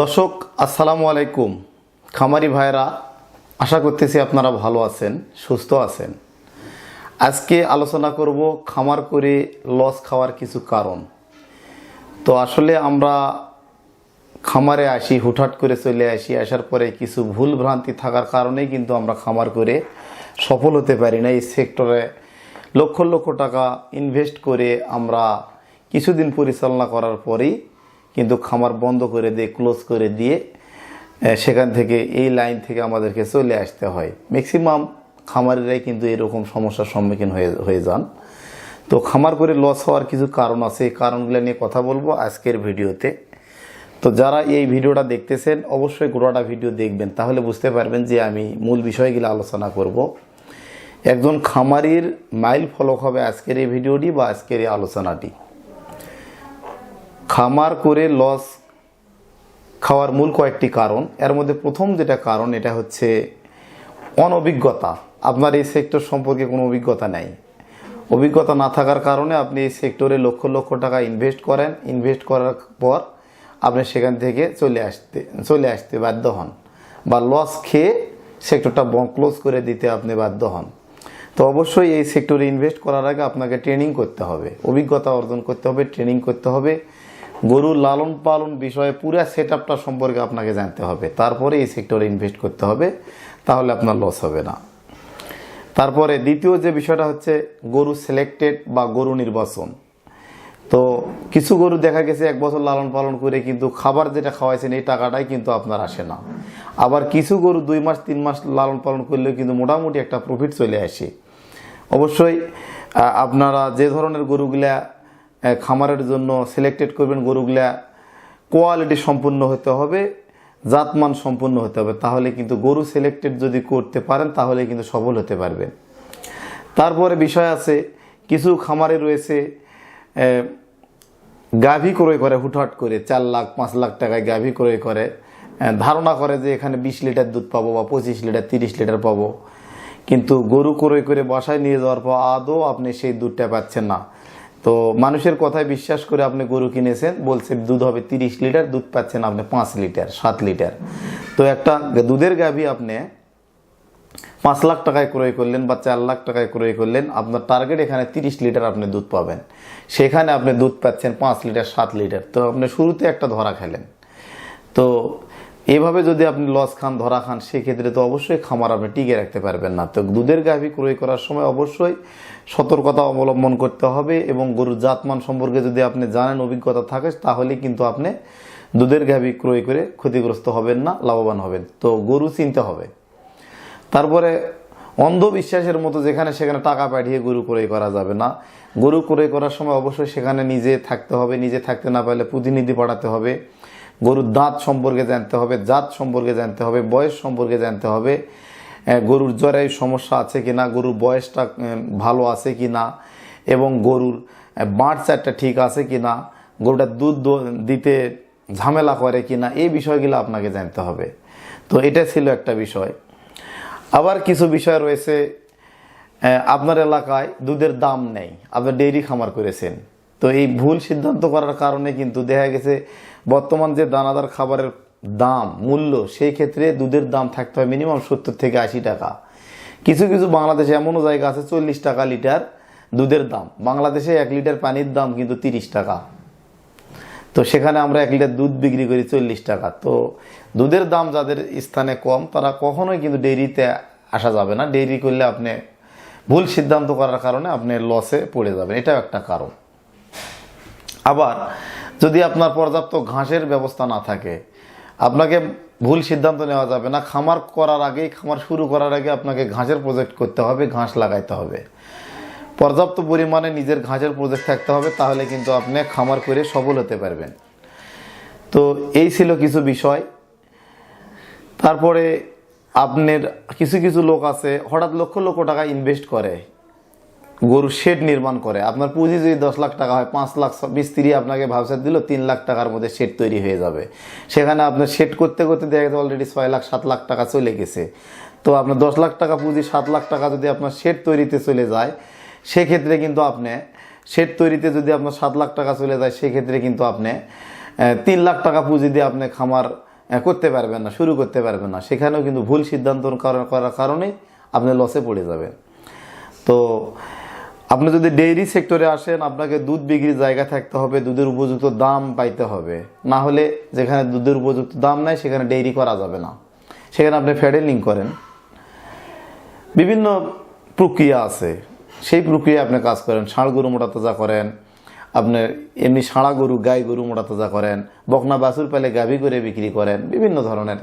দর্শক, আসসালামু আলাইকুম। খামারি ভাইরা আশা করতেছি আপনারা ভালো আছেন, সুস্থ আছেন। আজকে আলোচনা করব খামার করে লস খাওয়ার কিছু কারণ। তো আসলে আমরা খামারে আসি, হুটহাট করে চলে আসি, আসার পরে কিছু ভুল ভ্রান্তি থাকার কারণেই কিন্তু আমরা খামার করে সফল হতে পারি না। এই সেক্টরে লক্ষ লক্ষ টাকা ইনভেস্ট করে আমরা কিছুদিন পরিচালনা করার পরেই কিন্তু খামার বন্ধ করে দিয়ে ক্লোজ করে দিয়ে সেখান থেকে এই লাইন থেকে আমাদেরকে চলে আসতে হয়। ম্যাক্সিমাম খামারিরাই কিন্তু এরকম সমস্যার সম্মুখীন হয়ে হয়ে যান। তো খামার করে লস হওয়ার কিছু কারণ আছে, এই কারণগুলো নিয়ে কথা বলব আজকের ভিডিওতে। তো যারা এই ভিডিওটা দেখতেছেন, অবশ্যই গোটাটা ভিডিও দেখবেন, তাহলে বুঝতে পারবেন যে আমি মূল বিষয়গুলো আলোচনা করব। একজন খামারির মাইল ফলক হবে আজকের এই ভিডিওটি বা আজকের এই আলোচনাটি। খামার করে লস খাওয়ার মূল কয়েকটি কারণ। এর মধ্যে প্রথম যেটা কারণ, এটা হচ্ছে অনভিজ্ঞতা। আপনার এই সেক্টর সম্পর্কে কোনো অভিজ্ঞতা নাই। অভিজ্ঞতা না থাকার কারণে আপনি এই সেক্টরে লক্ষ লক্ষ টাকা ইনভেস্ট করেন। ইনভেস্ট করার পর আপনি সেখান থেকে চলে আসতে চলে আসতে বাধ্য হন বা লস খেয়ে সেক্টরটা ক্লোজ করে দিতে আপনি বাধ্য হন। তো অবশ্যই এই সেক্টরে ইনভেস্ট করার আগে আপনাকে ট্রেনিং করতে হবে। অভিজ্ঞতা অর্জন করতে হবে ট্রেনিং করতে হবে। গরুর লালন পালন বিষয়ে পুরো সেট আপটা সম্পর্কে আপনাকে জানতে হবে। তারপরে এই সেক্টরে ইনভেস্ট করতে হবে, তাহলে আপনার লস হবে না। তারপরে দ্বিতীয় যে বিষয়টা হচ্ছে গরু সিলেক্টেড বা গরু নির্বাচন। তো কিছু গরু দেখা গেছে এক বছর লালন পালন করে কিন্তু খাবার যেটা খাওয়াইছেন এই টাকাটাই কিন্তু আপনার আসে না। আবার কিছু গরু দুই মাস, তিন মাস লালন পালন করলেও কিন্তু মোটামুটি একটা প্রফিট চলে আসে। অবশ্যই আপনারা যে ধরনের গরুগুলা খামারের জন্য সিলেক্টেড করবেন গরুগুলা কোয়ালিটি সম্পূর্ণ হতে হবে, জাতমান সম্পূর্ণ হতে হবে। তাহলে কিন্তু গরু সিলেক্টেড যদি করতে পারেন, তাহলে কিন্তু সফল হতে পারবেন। তারপরে বিষয় আছে, কিছু খামারে রয়েছে গাভী ক্রয় করে হুটহাট করে, চার লাখ, পাঁচ লাখ টাকায় গাভী ক্রয় করে। ধারণা করে যে এখানে বিশ লিটার দুধ পাবো বা পঁচিশ লিটার, তিরিশ লিটার পাবো। কিন্তু গরু ক্রয় করে বাসায় নিয়ে যাওয়ার পর আদৌ আপনি সেই দুধটা পাচ্ছেন না। তো মানুষের কথায় বিশ্বাস করে আপনি গরু কিনেছেন বলছে দুধ হবে তিরিশ লিটার, দুধ পাচ্ছেন আপনি পাঁচ লিটার, সাত লিটার। তো একটা দুধের গাভী আপনি পাঁচ লাখ টাকায় ক্রয় করলেন বা চার লাখ টাকায় ক্রয় করলেন, আপনার টার্গেট এখানে তিরিশ লিটার আপনি দুধ পাবেন। সেখানে আপনি দুধ পাচ্ছেন পাঁচ লিটার, সাত লিটার। তো আপনি শুরুতে একটা ধরা খেলেন। তো এভাবে যদি আপনি লস খান, ধরা খান, সেক্ষেত্রে তো অবশ্যই খামার আপনি টিকে রাখতে পারবেন না। তো দুধের গাভী ক্রয় করার সময় অবশ্যই সতর্কতা অবলম্বন করতে হবে এবং গরুর জাতমান সম্পর্কে যদি আপনি জানেন, অভিজ্ঞতা থাকে, তাহলে কিন্তু আপনি দুধের গাভী ক্রয় করে ক্ষতিগ্রস্ত হবেন না, লাভবান হবেন। তো গরু চিনতে হবে। তারপরে অন্ধবিশ্বাসের মতো যেখানে সেখানে টাকা পাঠিয়ে গরু ক্রয় করা যাবে না। গরু ক্রয় করার সময় অবশ্যই সেখানে নিজে থাকতে হবে, নিজে থাকতে না পারলে প্রতিনিধি পাঠাতে হবে। গরুর দাঁত সম্পর্কে জানতে হবে, জাত সম্পর্কে জানতে হবে, বয়স সম্পর্কে জানতে হবে গরুর জ্বরের সমস্যা আছে কি না গরুর বয়সটা ভালো আছে কি না এবং গরুর বাঁট চারটা ঠিক আছে কি না গরুটা দুধ দিতে ঝামেলা করে কি না এই বিষয়গুলো আপনাকে জানতে হবে। তো এটা ছিল একটা বিষয়। আবার কিছু বিষয় রয়েছে আপনার এলাকায় দুধের দাম নেই, আপনি ডেইরি খামার করেছেন। তো এই ভুল সিদ্ধান্ত করার কারণে কিন্তু দেখা গেছে বর্তমান যে দানাদার খাবারের দাম, মূল্য, সেই ক্ষেত্রে দুধের দাম থাকতে হয় মিনিমাম সত্তর থেকে আশি টাকা। কিছু কিছু বাংলাদেশে এমনও জায়গা আছে চল্লিশ টাকা লিটার দুধের দাম। বাংলাদেশে এক লিটার পানির দাম কিন্তু তিরিশ টাকা। তো সেখানে আমরা এক লিটার দুধ বিক্রি করি চল্লিশ টাকা। তো দুধের দাম যাদের স্থানে কম, তারা কখনোই কিন্তু ডেইরিতে আসা যাবে না। ডেইরি করলে আপনি ভুল সিদ্ধান্ত করার কারণে আপনি লসে পড়ে যাবেন। এটাও একটা কারণ। আবার যদি আপনার পর্যাপ্ত ঘাসের ব্যবস্থা না থাকে, আপনাকে ভুল সিদ্ধান্ত নেওয়া যাবে না। খামার করার আগেই, খামার শুরু করার আগে আপনাকে ঘাসের প্রজেক্ট করতে হবে, ঘাস লাগাইতে হবে। পর্যাপ্ত পরিমাণে নিজের ঘাসের প্রজেক্ট থাকতে হবে, তাহলে কিন্তু আপনি খামার করে সফল হতে পারবেন। তো এই ছিল কিছু বিষয়। তারপরে আপনার কিছু কিছু লোক আছে, হঠাৎ লক্ষ লক্ষ টাকা ইনভেস্ট করে। গরু শেড নির্মাণ করে। আপনার পুঁজি যদি দশ লাখ টাকা হয়, পাঁচ লাখ মিস্ত্রি আপনাকে ভাবসার দিল, তিন লাখ টাকার মধ্যে শেড তৈরি হয়ে যাবে। সেখানে আপনার শেড করতে করতে দেখা গেছে অলরেডি ছয় লাখ, সাত লাখ টাকা চলে গেছে। তো আপনার দশ লাখ টাকা পুঁজি, সাত লাখ টাকা যদি আপনার শেড তৈরিতে চলে যায়, সেক্ষেত্রে কিন্তু আপনি শেড তৈরিতে যদি আপনার সাত লাখ টাকা চলে যায়, সেক্ষেত্রে কিন্তু আপনি তিন লাখ টাকা পুঁজি দিয়ে আপনি খামার করতে পারবেন না, শুরু করতে পারবেন না। সেখানেও কিন্তু ভুল সিদ্ধান্ত করার কারণে আপনি লসে পড়ে যাবেন। তো আপনি যদি ডেইরি সেক্টরে আসেন, আপনাকে দুধ বিক্রির জায়গা থাকতে হবে, দুধের উপযুক্ত দাম পাইতে হবে। না হলে যেখানে দুধের উপযুক্ত দাম নাই, সেখানে ডেইরি করা যাবে না। সেখানে আপনি ফেডেলিং করেন। বিভিন্ন প্রক্রিয়া আছে। সেই প্রক্রিয়া আপনি কাজ করেন। ষাঁড় গরু মোটা তাজা করেন। আপনি এমনি ষাঁড়া গরু, গাই গরু মোটা তাজা করেন। বকনা বাছুর পেলে গাভী করে বিক্রি করেন। বিভিন্ন ধরনের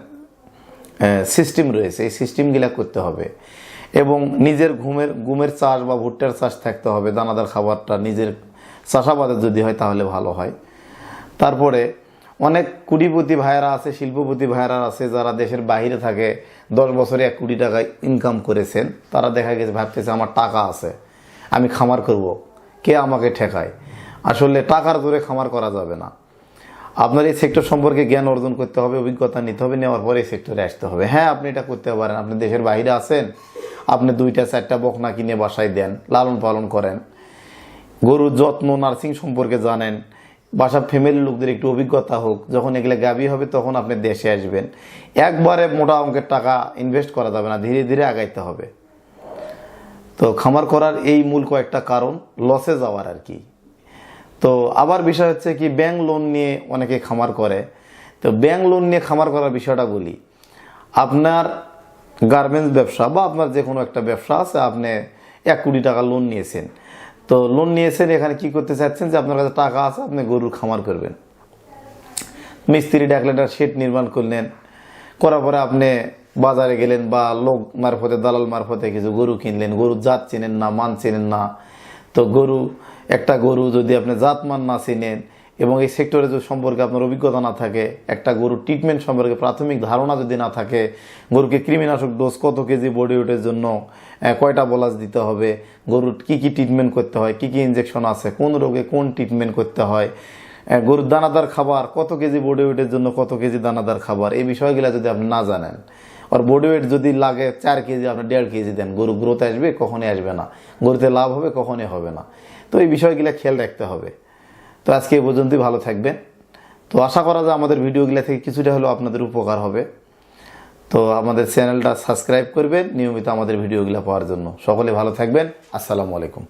সিস্টেম রয়েছে। এই সিস্টেমগুলা করতে হবে। এবং নিজের ঘুমের ঘুমের চাষ বা ভুট্টার চাষ থাকতে হবে, দানাদার খাবারটা নিজের চাষাবাদের যদি হয় তাহলে ভালো হয়। তারপরে অনেক কুড়িপতি ভাইয়েরা আছে, শিল্পপতি ভাইয়েরা আছে, যারা দেশের বাইরে থাকে, দশ বছরে এক কোটি টাকা ইনকাম করেছেন, তারা দেখা গেছে, ভাবতেছে আমার টাকা আছে, আমি খামার করব। কে আমাকে ঠেকায়? আসলে টাকার জোরে খামার করা যাবে না। আপনার এই সেক্টর সম্পর্কে জ্ঞান অর্জন করতে হবে, অভিজ্ঞতা নিতে হবে, নেওয়ার পরে এই সেক্টরে আসতে হবে। হ্যাঁ আপনি এটা করতে পারেন, আপনি দেশের বাইরে আছেন আপনি দুইটা, চারটা বকনা কিনে বাসায় দেন, লালন পালন করেন। গরুর যত্ন নার্সিং সম্পর্কে জানেন। বাসার ফ্যামিলির লোকদের একটু অভিজ্ঞতা হোক। যখন এগুলো গাবি হবে, তখন আপনি দেশে আসবেন। একবারে মোটা অঙ্কের টাকা ইনভেস্ট করা যাবে না, ধীরে ধীরে আগাইতে হবে। তো খামার করার এই মূল কয়েকটা কারণ লসে যাওয়ার আর কি। তো আবার বিষয় হচ্ছে কি ব্যাংক লোন নিয়ে অনেকে খামার করে। তো ব্যাংক লোন নিয়ে খামার করার বিষয়টা বলি। আপনার গার্মেন্টস ব্যবসা বা আপনার যে কোনো একটা ব্যবসা আছে, আপনি এক কোটি টাকা লোন নিয়েছেন। তো লোন নিয়েছেন, এখানে কি করতে চাচ্ছেন যে আপনার কাছে টাকা আছে, আপনি গরুর খামার করবেন। মিস্ত্রি ডাকলে একটা শেড নির্মাণ করলেন। করার পরে আপনি বাজারে গেলেন বা লোক মারফতে, দালাল মারফতে কিছু গরু কিনলেন। গরুর জাত চেনেন না, মান চেনেন না। তো গরু, একটা গরু যদি আপনি জাত মান না চিনেন এবং এই সেক্টরে যদি সম্পর্কে আপনার অভিজ্ঞতা না থাকে, একটা গরুর ট্রিটমেন্ট সম্পর্কে প্রাথমিক ধারণা যদি না থাকে, গরুকে কৃমিনাশক ডোজ কত কেজি বডি ওয়েটের জন্য কয়টা বলাস দিতে হবে, গরুর কি কি ট্রিটমেন্ট করতে হয়, কি কি ইঞ্জেকশন আছে, কোন রোগে কোন ট্রিটমেন্ট করতে হয় গরুর দানাদার খাবার কত কেজি বডি ওয়েটের জন্য কত কেজি দানাদার খাবার, এই বিষয়গুলো যদি আপনি না জানেন, আর বডি ওয়েট যদি লাগে চার কেজি, আপনি দেড় কেজি দেন, গরু গ্রোথ আসবে, কখনই আসবে না, গরুতে লাভ হবে, কখনই হবে না। তো এই বিষয়গুলো খেয়াল রাখতে হবে। তো আজকে এ পর্যন্তই, ভালো থাকবেন তো আশা করা যায় আমাদের ভিডিওগুলো থেকে কিছুটা হলেও আপনাদের উপকার হবে। তো আমাদের চ্যানেলটা সাবস্ক্রাইব করবেন, নিয়মিত আমাদের ভিডিওগুলো পাওয়ার জন্য। সকলে ভালো থাকবেন। আসসালামু আলাইকুম।